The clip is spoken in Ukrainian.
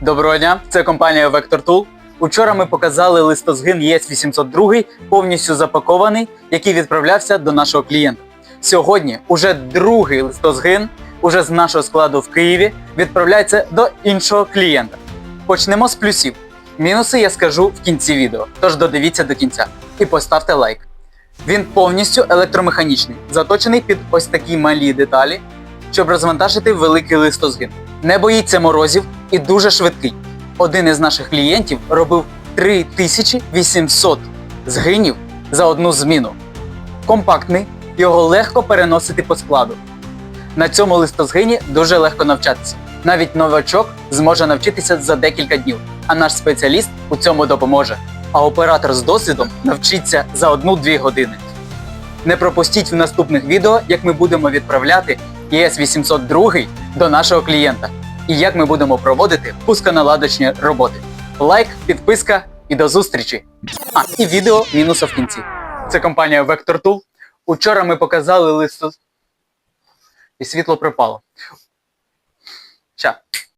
Доброго дня, це компанія Vector Tool. Учора ми показали листозгин ЄС 802 повністю запакований, який відправлявся до нашого клієнта. Сьогодні уже другий листозгин, уже з нашого складу в Києві, відправляється до іншого клієнта. Почнемо з плюсів. Мінуси я скажу в кінці відео, тож додивіться до кінця і поставте лайк. Він повністю електромеханічний, заточений під ось такі малі деталі, щоб розвантажити великий листозгин. Не боїться морозів і дуже швидкий. Один із наших клієнтів робив 3800 згинів за одну зміну. Компактний, його легко переносити по складу. На цьому листозгині дуже легко навчатися. Навіть новачок зможе навчитися за декілька днів, а наш спеціаліст у цьому допоможе. А оператор з досвідом навчиться за 1-2 години. Не пропустіть в наступних відео, як ми будемо відправляти ЄС 802 до нашого клієнта і як ми будемо проводити пусконаладочні роботи. Лайк, підписка і до зустрічі! А, і відео мінуса в кінці. Це компанія Vector Tool. Учора ми показали листу. І світло пропало. Ща.